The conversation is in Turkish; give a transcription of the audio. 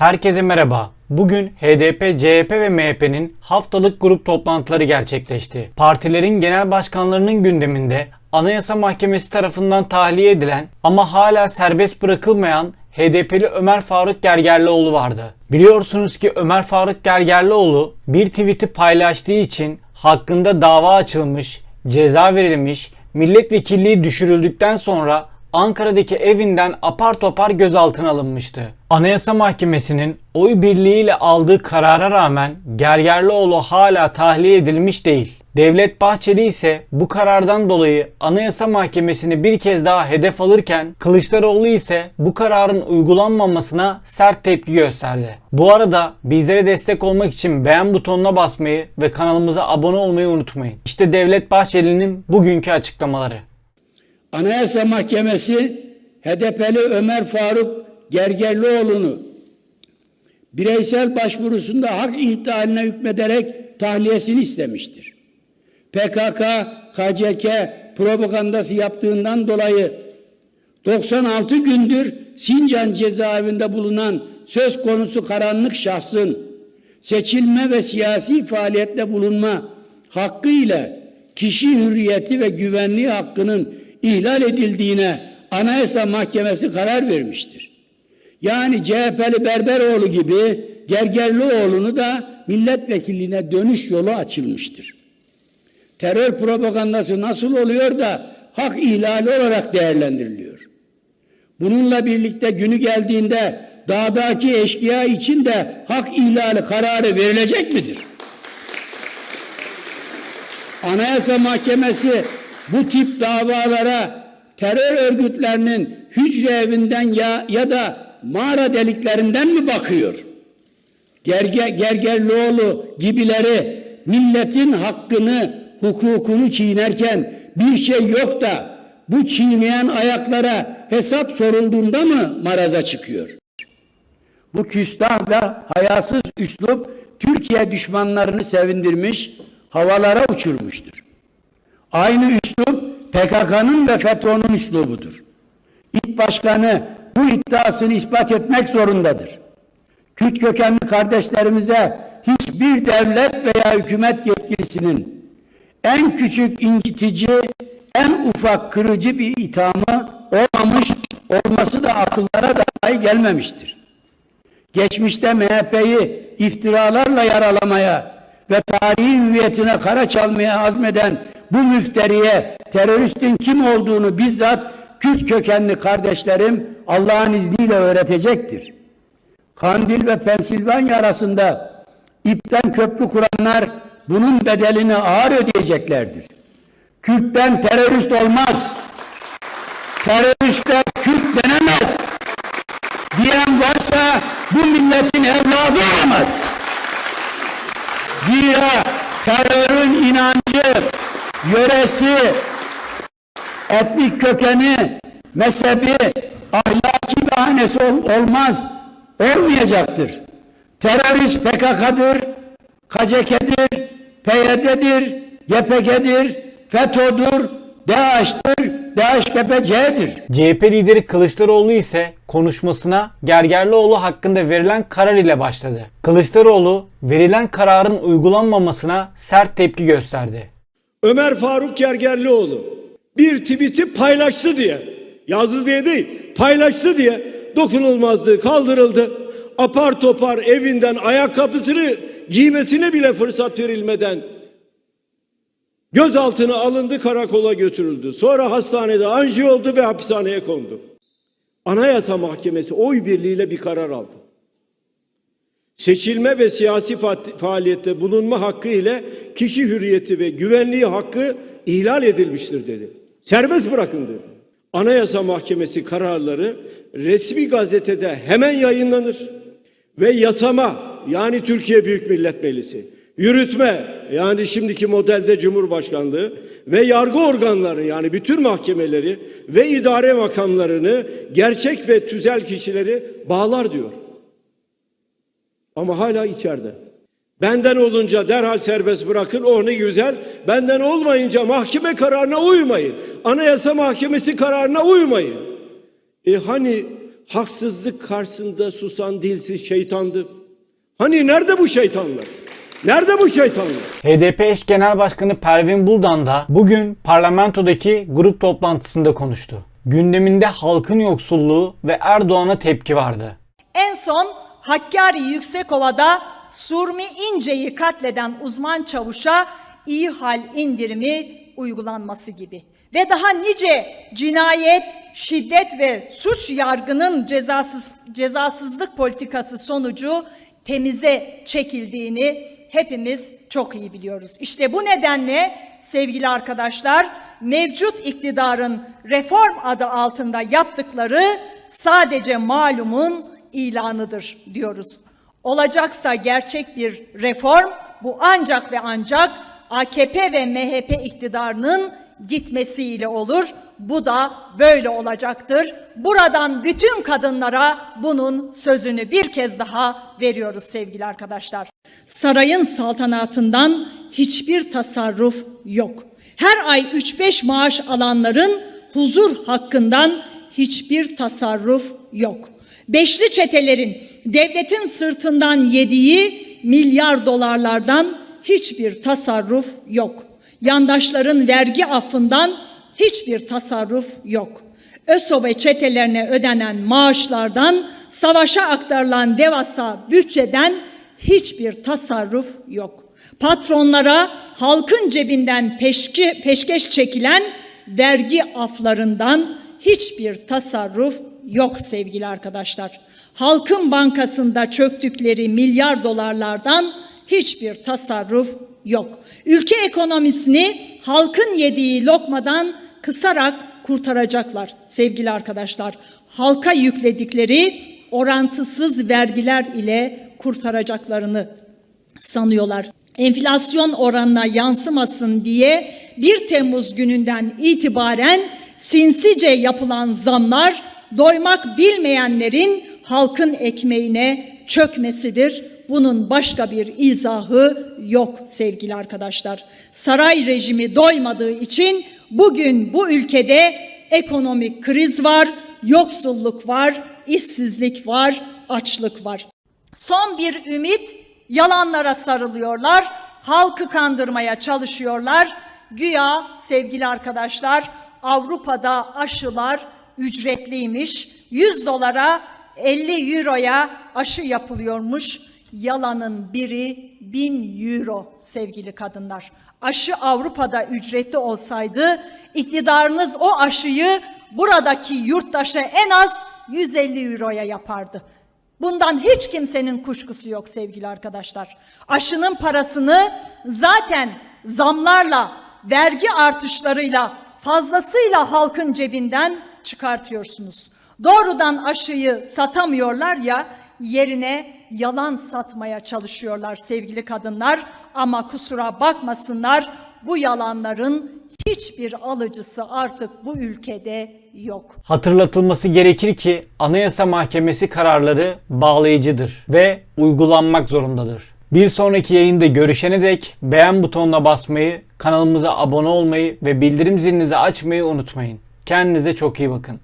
Herkese merhaba. Bugün HDP, CHP ve MHP'nin haftalık grup toplantıları gerçekleşti. Partilerin genel başkanlarının gündeminde Anayasa Mahkemesi tarafından tahliye edilen ama hala serbest bırakılmayan HDP'li Ömer Faruk Gergerlioğlu vardı. Biliyorsunuz ki Ömer Faruk Gergerlioğlu bir tweet'i paylaştığı için hakkında dava açılmış, ceza verilmiş, milletvekilliği düşürüldükten sonra Ankara'daki evinden apar topar gözaltına alınmıştı. Anayasa Mahkemesi'nin oy birliğiyle aldığı karara rağmen Gergerlioğlu hala tahliye edilmiş değil. Devlet Bahçeli ise bu karardan dolayı Anayasa Mahkemesi'ni bir kez daha hedef alırken Kılıçdaroğlu ise bu kararın uygulanmamasına sert tepki gösterdi. Bu arada bizlere destek olmak için beğen butonuna basmayı ve kanalımıza abone olmayı unutmayın. İşte Devlet Bahçeli'nin bugünkü açıklamaları. Anayasa Mahkemesi HDP'li Ömer Faruk Gergerlioğlu'nu bireysel başvurusunda hak ihlaline hükmederek tahliyesini istemiştir. PKK, KCK propagandası yaptığından dolayı 96 gündür Sincan cezaevinde bulunan söz konusu karanlık şahsın seçilme ve siyasi faaliyette bulunma hakkı ile kişi hürriyeti ve güvenliği hakkının ihlal edildiğine Anayasa Mahkemesi karar vermiştir. Yani CHP'li Berberoğlu gibi Gergerlioğlu'nu da milletvekilliğine dönüş yolu açılmıştır. Terör propagandası nasıl oluyor da hak ihlali olarak değerlendiriliyor? Bununla birlikte günü geldiğinde dağdaki eşkıya için de hak ihlali kararı verilecek midir? Anayasa Mahkemesi bu tip davalara terör örgütlerinin hücre evinden ya, ya da mağara deliklerinden mi bakıyor? Gerge, Gergerlioğlu gibileri milletin hakkını, hukukunu çiğnerken bir şey yok da bu çiğneyen ayaklara hesap sorulduğunda mı maraza çıkıyor? Bu küstah ve hayasız üslup Türkiye düşmanlarını sevindirmiş, havalara uçurmuştur. Aynı üslup PKK'nın ve FETÖ'nün üslubudur. İlk başkanı bu iddiasını ispat etmek zorundadır. Kürt kökenli kardeşlerimize hiçbir devlet veya hükümet yetkilisinin en küçük incitici, en ufak kırıcı bir ithamı olmamış, olması da akıllara dahi gelmemiştir. Geçmişte MHP'yi iftiralarla yaralamaya ve tarihi hüviyetine kara çalmaya azmeden bu müfteriye teröristin kim olduğunu bizzat Kürt kökenli kardeşlerim Allah'ın izniyle öğretecektir. Kandil ve Pensilvanya arasında ipten köprü kuranlar bunun bedelini ağır ödeyeceklerdir. Kürt'ten terörist olmaz. Teröriste Kürt denemez. Diyen varsa bu milletin evladı olamaz. Zira terörün inancı, yöresi, etnik kökeni, mezhebi, ahlaki bahanesi ol- olmaz, olmayacaktır. Terörist PKK'dır, KCK'dir, PYD'dir, YPG'dir, FETÖ'dür, DAEŞ'tir, DAEŞ-KPC'dir. CHP lideri Kılıçdaroğlu ise konuşmasına Gergerlioğlu hakkında verilen karar ile başladı. Kılıçdaroğlu verilen kararın uygulanmamasına sert tepki gösterdi. Ömer Faruk Gergerlioğlu bir tweet'i paylaştı diye, yazdı diye değil, paylaştı diye dokunulmazlığı kaldırıldı. Apar topar evinden ayakkabısını giymesine bile fırsat verilmeden gözaltına alındı, karakola götürüldü. Sonra hastanede anjiyo oldu ve hapishaneye kondu. Anayasa Mahkemesi oy birliğiyle bir karar aldı seçilme ve siyasi fa- faaliyette bulunma hakkı ile kişi hürriyeti ve güvenliği hakkı ihlal edilmiştir dedi. Serbest bırakın dedi. Anayasa Mahkemesi kararları resmi gazetede hemen yayınlanır ve yasama yani Türkiye Büyük Millet Meclisi, yürütme yani şimdiki modelde Cumhurbaşkanlığı ve yargı organları yani bütün mahkemeleri ve idare makamlarını gerçek ve tüzel kişileri bağlar diyor. Ama hala içeride. Benden olunca derhal serbest bırakın o ne güzel. Benden olmayınca mahkeme kararına uymayın. Anayasa Mahkemesi kararına uymayın. E hani haksızlık karşısında susan dilsiz şeytandı. Hani nerede bu şeytanlar? Nerede bu şeytanlar? HDP eş genel başkanı Pervin Buldan da bugün parlamentodaki grup toplantısında konuştu. Gündeminde halkın yoksulluğu ve Erdoğan'a tepki vardı. En son Hakkari Yüksekova'da Surmi İnce'yi katleden uzman çavuşa iyi hal indirimi uygulanması gibi. Ve daha nice cinayet, şiddet ve suç yargının cezasız, cezasızlık politikası sonucu temize çekildiğini hepimiz çok iyi biliyoruz. İşte bu nedenle sevgili arkadaşlar mevcut iktidarın reform adı altında yaptıkları sadece malumun ilanıdır diyoruz. Olacaksa gerçek bir reform bu ancak ve ancak AKP ve MHP iktidarının gitmesiyle olur. Bu da böyle olacaktır. Buradan bütün kadınlara bunun sözünü bir kez daha veriyoruz sevgili arkadaşlar. Sarayın saltanatından hiçbir tasarruf yok. Her ay 3-5 maaş alanların huzur hakkından hiçbir tasarruf yok. Beşli çetelerin devletin sırtından yediği milyar dolarlardan hiçbir tasarruf yok. Yandaşların vergi affından hiçbir tasarruf yok. ÖSO ve çetelerine ödenen maaşlardan savaşa aktarılan devasa bütçeden hiçbir tasarruf yok. Patronlara halkın cebinden peşki, peşkeş çekilen vergi aflarından hiçbir tasarruf yok sevgili arkadaşlar. Halkın bankasında çöktükleri milyar dolarlardan hiçbir tasarruf yok. Ülke ekonomisini halkın yediği lokmadan kısarak kurtaracaklar sevgili arkadaşlar. Halka yükledikleri orantısız vergiler ile kurtaracaklarını sanıyorlar. Enflasyon oranına yansımasın diye 1 Temmuz gününden itibaren sinsice yapılan zamlar doymak bilmeyenlerin halkın ekmeğine çökmesidir. Bunun başka bir izahı yok sevgili arkadaşlar. Saray rejimi doymadığı için bugün bu ülkede ekonomik kriz var, yoksulluk var, işsizlik var, açlık var. Son bir ümit yalanlara sarılıyorlar. Halkı kandırmaya çalışıyorlar. Güya sevgili arkadaşlar Avrupa'da aşılar ücretliymiş. 100 dolara 50 euroya aşı yapılıyormuş. Yalanın biri 1000 euro sevgili kadınlar. Aşı Avrupa'da ücretli olsaydı iktidarınız o aşıyı buradaki yurttaşa en az 150 euroya yapardı. Bundan hiç kimsenin kuşkusu yok sevgili arkadaşlar. Aşının parasını zaten zamlarla, vergi artışlarıyla fazlasıyla halkın cebinden çıkartıyorsunuz. Doğrudan aşıyı satamıyorlar ya yerine yalan satmaya çalışıyorlar sevgili kadınlar ama kusura bakmasınlar bu yalanların hiçbir alıcısı artık bu ülkede yok. Hatırlatılması gerekir ki Anayasa Mahkemesi kararları bağlayıcıdır ve uygulanmak zorundadır. Bir sonraki yayında görüşene dek beğen butonuna basmayı, kanalımıza abone olmayı ve bildirim zilinizi açmayı unutmayın. Kendinize çok iyi bakın.